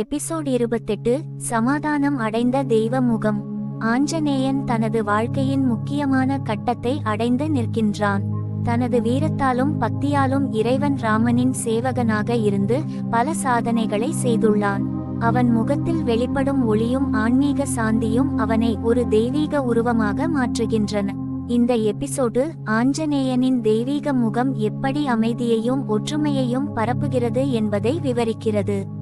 Episode இருபத்தெட்டு சமாதானம் அடைந்த தெய்வ முகம். ஆஞ்சநேயன் தனது வாழ்க்கையின் முக்கியமான கட்டத்தை அடைந்து நிற்கின்றான். தனது வீரத்தாலும் பக்தியாலும் இறைவன் ராமனின் சேவகனாக இருந்து பல சாதனைகளை செய்துள்ளான். அவன் முகத்தில் வெளிப்படும் ஒளியும் ஆன்மீக சாந்தியும் அவனை ஒரு தெய்வீக உருவமாக மாற்றுகின்றன. இந்த எபிசோடு ஆஞ்சநேயனின் தெய்வீக முகம் எப்படி அமைதியையும் ஒற்றுமையையும் பரப்புகிறது என்பதை விவரிக்கிறது.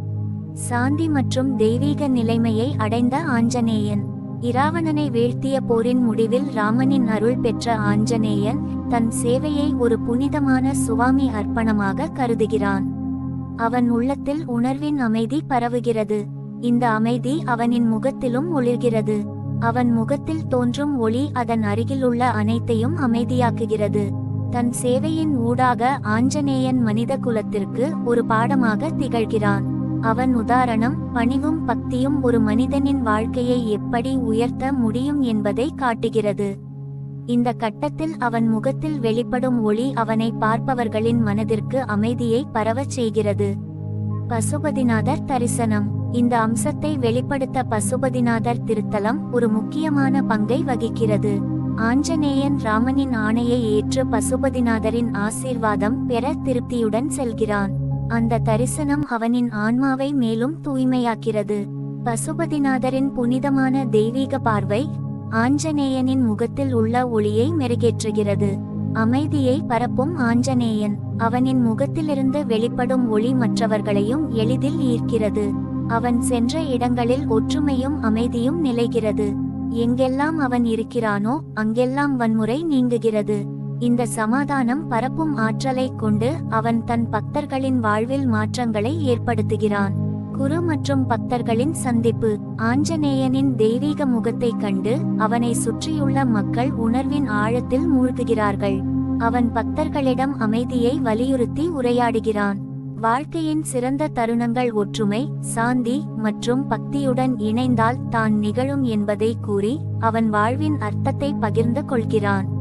சாந்தி மற்றும் தெய்வீக நிலைமையை அடைந்த ஆஞ்சநேயன். இராவணனை வீழ்த்திய போரின் முடிவில் ராமனின் அருள் பெற்ற ஆஞ்சநேயன் தன் சேவையை ஒரு புனிதமான சுவாமி அர்ப்பணமாக கருதுகிறான். அவன் உள்ளத்தில் உணர்வின் அமைதி பரவுகிறது. இந்த அமைதி அவனின் முகத்திலும் ஒளிர்கிறது. அவன் முகத்தில் தோன்றும் ஒளி அதன் அருகிலுள்ள அனைத்தையும் அமைதியாக்குகிறது. தன் சேவையின் ஊடாக ஆஞ்சநேயன் மனித குலத்திற்கு ஒரு பாடமாக திகழ்கிறான். அவன் உதாரணம் பணிவும் பக்தியும் ஒரு மனிதனின் வாழ்க்கையை எப்படி உயர்த்த முடியும் என்பதை காட்டுகிறது. இந்த கட்டத்தில் அவன் முகத்தில் வெளிப்படும் ஒளி அவனை பார்ப்பவர்களின் மனதிற்கு அமைதியை பரவச் செய்கிறது. பசுபதிநாதர் தரிசனம். இந்த அம்சத்தை வெளிப்படுத்த பசுபதிநாதர் திருத்தலம் ஒரு முக்கியமான பங்கை வகிக்கிறது. ஆஞ்சநேயன் ராமனின் ஆணையை ஏற்று பசுபதிநாதரின் ஆசீர்வாதம் பெற திருப்தியுடன் செல்கிறான். அந்த தரிசனம் அவனின் ஆன்மாவை மேலும் தூய்மையாக்கிறது. பசுபதிநாதரின் புனிதமான தெய்வீக பார்வை ஆஞ்சநேயனின் முகத்தில் உள்ள ஒளியை மெருகேற்றுகிறது. அமைதியை பரப்பும் ஆஞ்சநேயன் அவனின் முகத்திலிருந்து வெளிப்படும் ஒளி மற்றவர்களையும் எளிதில் ஈர்க்கிறது. அவன் சென்ற இடங்களில் ஒற்றுமையும் அமைதியும் நிலைகிறது. எங்கெல்லாம் அவன் இருக்கிறானோ அங்கெல்லாம் வன்முறை நீங்குகிறது. இந்த சமாதானம் பரப்பும் ஆற்றலைக் கொண்டு அவன் தன் பக்தர்களின் வாழ்வில் மாற்றங்களை ஏற்படுத்துகிறான். குரு மற்றும் பக்தர்களின் சந்திப்பு. ஆஞ்சநேயனின் தெய்வீக முகத்தைக் கண்டு அவனை சுற்றியுள்ள மக்கள் உணர்வின் ஆழத்தில் மூழ்குகிறார்கள். அவன் பக்தர்களிடம் அமைதியை வலியுறுத்தி உரையாடுகிறான். வாழ்க்கையின் சிறந்த தருணங்கள் ஒற்றுமை சாந்தி மற்றும் பக்தியுடன் இணைந்தால் தான் நிகழும் என்பதை கூறி அவன் வாழ்வின் அர்த்தத்தை பகிர்ந்து கொள்கிறான்.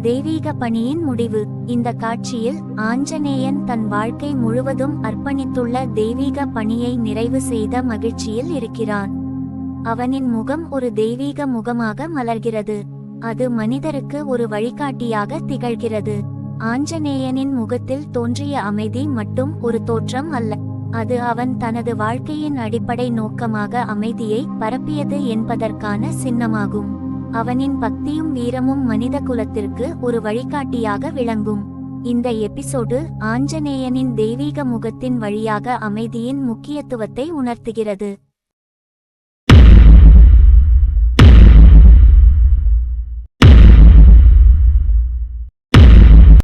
தெய்வீக பணியின் முடிவு. இந்த காட்சியில் ஆஞ்சநேயன் தன் வாழ்க்கை முழுவதும் அர்ப்பணித்துள்ள தெய்வீக பணியை நிறைவு செய்த மகிழ்ச்சியில் இருக்கிறான். அவனின் முகம் ஒரு தெய்வீக முகமாக மலர்கிறது. அது மனிதருக்கு ஒரு வழிகாட்டியாக திகழ்கிறது. ஆஞ்சநேயனின் முகத்தில் தோன்றிய அமைதி மட்டும் ஒரு தோற்றம் அல்ல. அது அவன் தனது வாழ்க்கையின் அடிப்படை நோக்கமாக அமைதியை பரப்பியது என்பதற்கான சின்னமாகும். அவனின் பக்தியும் வீரமும் மனித குலத்திற்கு ஒரு வழிகாட்டியாக விளங்கும். இந்த எபிசோடு ஆஞ்சநேயனின் தெய்வீக முகத்தின் வழியாக அமைதியின் முக்கியத்துவத்தை உணர்த்துகிறது.